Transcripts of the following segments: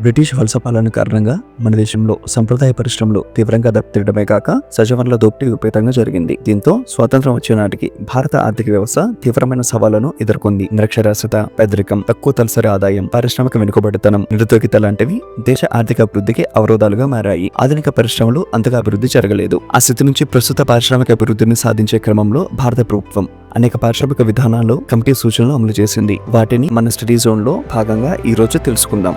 British వలస పాలన కారణంగా మన దేశంలో సంప్రదాయ పరిశ్రమలు తీవ్రంగా దెబ్బతినడమే కాక సజీవనల దోపిడీ విపరీతంగా జరిగింది. దీంతో స్వాతంత్రం వచ్చే నాటికి భారత ఆర్థిక వ్యవస్థ తీవ్రమైన సవాళ్ళను ఎదుర్కొంది. నిరక్షరాస్యత పేదరికం తక్కువ తలసరి ఆదాయం పారిశ్రామిక వెనుకబడితనం నిరుద్యోగిత లాంటివి దేశ ఆర్థిక అభివృద్ధికి అవరోధాలుగా మారాయి. ఆధునిక పరిశ్రమలు అంతగా అభివృద్ధి జరగలేదు. ఆ స్థితి నుంచి ప్రస్తుత పారిశ్రామిక అభివృద్ధిని సాధించే క్రమంలో భారత ప్రభుత్వం అనేక పారిశ్రామిక విధానాలు కమిటీ సూచనలు అమలు చేసింది. వాటిని మన స్టడీ జోన్లో భాగంగా ఈ రోజు తెలుసుకుందాం.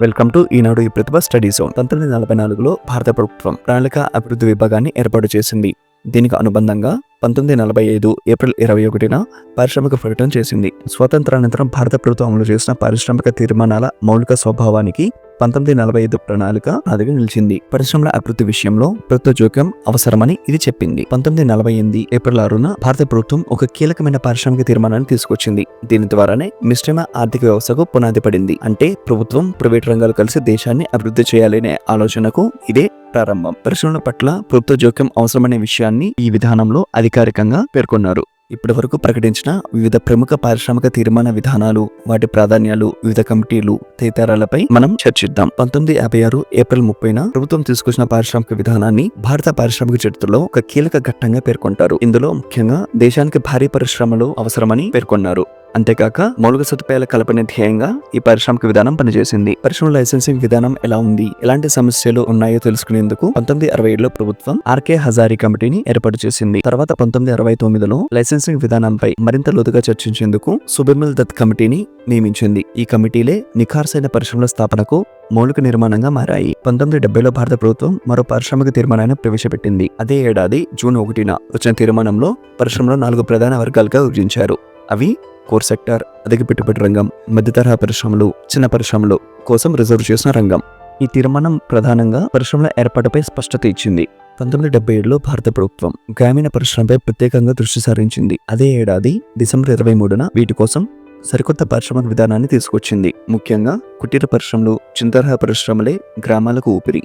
వెల్కమ్ టు ఈనాడు ఈ ప్రతిభ స్టడీ జోన్ పంతొమ్మిది నలభై నాలుగులో భారత ప్రభుత్వం ప్రణాళిక అభివృద్ధి విభాగాన్ని ఏర్పాటు చేసింది దీనికి అనుబంధంగా పంతొమ్మిది నలభై ఐదు ఏప్రిల్ ఇరవై ఒకటిన పారిశ్రామిక ప్రకటన చేసింది స్వాతంత్రానంతరం భారత ప్రభుత్వం అమలు చేసిన పారిశ్రామిక తీర్మానాల మౌలిక స్వభావానికి పంతొమ్మిది నలభై ఐదు ప్రణాళిక అదిగా నిలిచింది. పరిశ్రమల అభివృద్ధి విషయంలో ప్రభుత్వ జోక్యం అవసరమని ఇది చెప్పింది. పంతొమ్మిది నలభై ఎనిమిది ఏప్రిల్ ఆరున భారత ప్రభుత్వం ఒక కీలకమైన పారిశ్రామిక తీర్మానాన్ని తీసుకొచ్చింది. దీని ద్వారానే మిశ్రమ ఆర్థిక వ్యవస్థకు పునాది పడింది. అంటే ప్రభుత్వం ప్రైవేట్ రంగాలు కలిసి దేశాన్ని అభివృద్ధి చేయాలనే ఆలోచనకు ఇదే ప్రారంభం. పరిశ్రమల పట్ల ప్రభుత్వ జోక్యం అవసరమనే విషయాన్ని ఈ విధానంలో అధికారికంగా పేర్కొన్నారు. ఇప్పటి వరకు ప్రకటించిన వివిధ ప్రముఖ పారిశ్రామిక తీర్మాన విధానాలు వాటి ప్రాధాన్యాలు వివిధ కమిటీలు తదితరాలపై మనం చర్చిద్దాం. పంతొమ్మిది యాభై ఆరు ఏప్రిల్ ముప్పైన ప్రభుత్వం తీసుకొచ్చిన పారిశ్రామిక విధానాన్ని భారత పారిశ్రామిక చరిత్రలో ఒక కీలక ఘట్టంగా పేర్కొంటారు. ఇందులో ముఖ్యంగా దేశానికి భారీ పరిశ్రమలు అవసరమని పేర్కొన్నారు. అంతేకాక మౌలిక సదుపాయాల కల్పన ధ్యేయంగా ఈ పారిశ్రామిక విధానం పనిచేసింది. పరిశ్రమ లైసెన్సింగ్ విధానం ఎలా ఉంది? ఎలాంటి సమస్యలు ఉన్నాయో తెలుసుకునేందుకు పంతొమ్మిది అరవై ఏడులో ప్రభుత్వం ఆర్కే హజారీ కమిటీని ఏర్పాటు చేసింది. తర్వాత పంతొమ్మిది అరవై తొమ్మిదిలో లైసెన్సింగ్ విధానంపై మరింత లోతుగా చర్చించేందుకు సుబిమల్ దత్ కమిటీని నియమించింది. ఈ కమిటీలే నిఖార్సైన పరిశ్రమల స్థాపనకు మౌలిక నిర్మాణంగా మారాయి. పంతొమ్మిది డెబ్బైలో భారత ప్రభుత్వం మరో పారిశ్రామిక తీర్మానాన్ని ప్రవేశపెట్టింది. అదే ఏడాది జూన్ ఒకటిన వచ్చిన తీర్మానంలో పరిశ్రమలో నాలుగు ప్రధాన వర్గాలుగా విభజించారు. అవి కోర్ సెక్టార్ అధిక పెట్టుబడి రంగం మధ్య తరహా పరిశ్రమలు చిన్న పరిశ్రమలు కోసం రిజర్వ్ చేసిన రంగం. ఈ తీర్మానం ప్రధానంగా పరిశ్రమల ఏర్పాటుపై స్పష్టత ఇచ్చింది. పంతొమ్మిది డెబ్బై ఏడులో భారత ప్రభుత్వం గ్రామీణ పరిశ్రమపై ప్రత్యేకంగా దృష్టి సారించింది. అదే ఏడాది డిసెంబర్ ఇరవై మూడున వీటి కోసం సరికొత్త పరిశ్రమ విధానాన్ని తీసుకొచ్చింది. ముఖ్యంగా కుటీర పరిశ్రమలు చిన్న పరిశ్రమలే గ్రామాలకు ఊపిరి.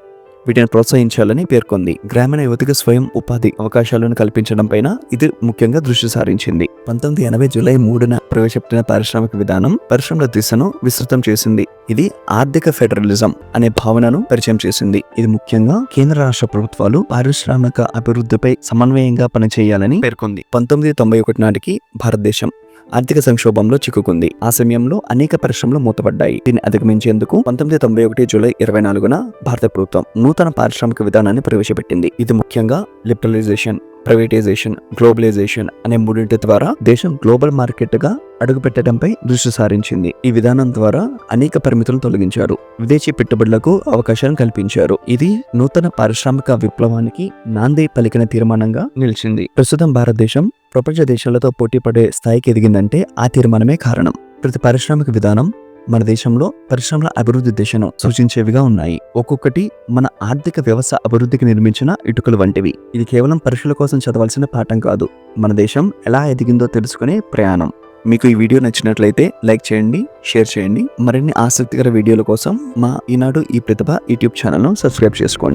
వీటిని ప్రోత్సహించాలని పేర్కొంది. గ్రామీణ యువతికి స్వయం ఉపాధి అవకాశాలను కల్పించడం పైన ఇది ముఖ్యంగా దృష్టి సారించింది. పంతొమ్మిది ఎనభై జూలై మూడున ప్రవేశపెట్టిన పారిశ్రామిక విధానం పరిశ్రమల దిశను విస్తృతం చేసింది. ఇది ఆర్థిక ఫెడరలిజం అనే భావనను పరిచయం చేసింది. ఇది ముఖ్యంగా కేంద్ర రాష్ట్ర ప్రభుత్వాలు పారిశ్రామిక అభివృద్ధిపై సమన్వయంగా పనిచేయాలని పేర్కొంది. పంతొమ్మిది తొంభై ఒకటి నాటికి భారతదేశం ఆర్థిక సంక్షోభంలో చిక్కుకుంది. ఆ సమయంలో అనేక పరిశ్రమలు మూతపడ్డాయి. దీన్ని అధిగమించేందుకు పంతొమ్మిది తొంభై ఒకటి జూలై ఇరవై నాలుగున భారత ప్రభుత్వం నూతన పారిశ్రామిక విధానాన్ని ప్రవేశపెట్టింది. ఇది ముఖ్యంగా లిబరలైజేషన్ ప్రైవేటైజేషన్ గ్లోబలైజేషన్ అనే మూడింటి ద్వారా దేశం గ్లోబల్ మార్కెట్గా అడుగుపెట్టడంపై దృష్టి సారించింది. ఈ విధానం ద్వారా అనేక పరిమితులను తొలగించారు. విదేశీ పెట్టుబడులకు అవకాశాలను కల్పించారు. ఇది నూతన పారిశ్రామిక విప్లవానికి నాంది పలికిన తీర్మానంగా నిలిచింది. ప్రస్తుతం భారతదేశం ప్రపంచ దేశాలతో పోటీ పడే స్థాయికి ఎదిగిందంటే ఆ తీర్మానమే కారణం. ప్రతి పారిశ్రామిక విధానం మన దేశంలో పరిశ్రమల అభివృద్ధి దిశను సూచించేవిగా ఉన్నాయి. ఒక్కొక్కటి మన ఆర్థిక వ్యవస్థ అభివృద్ధికి నిర్మించిన ఇటుకలు వంటివి. ఇది కేవలం పరీక్షల కోసం చదవాల్సిన పాఠం కాదు. మన దేశం ఎలా ఎదిగిందో తెలుసుకునే ప్రయాణం. మీకు ఈ వీడియో నచ్చినట్లయితే లైక్ చేయండి షేర్ చేయండి. మరిన్ని ఆసక్తికర వీడియోల కోసం మా ఈనాడు ఈ ప్రతిభ యూట్యూబ్ ఛానల్ను సబ్స్క్రైబ్ చేసుకోండి.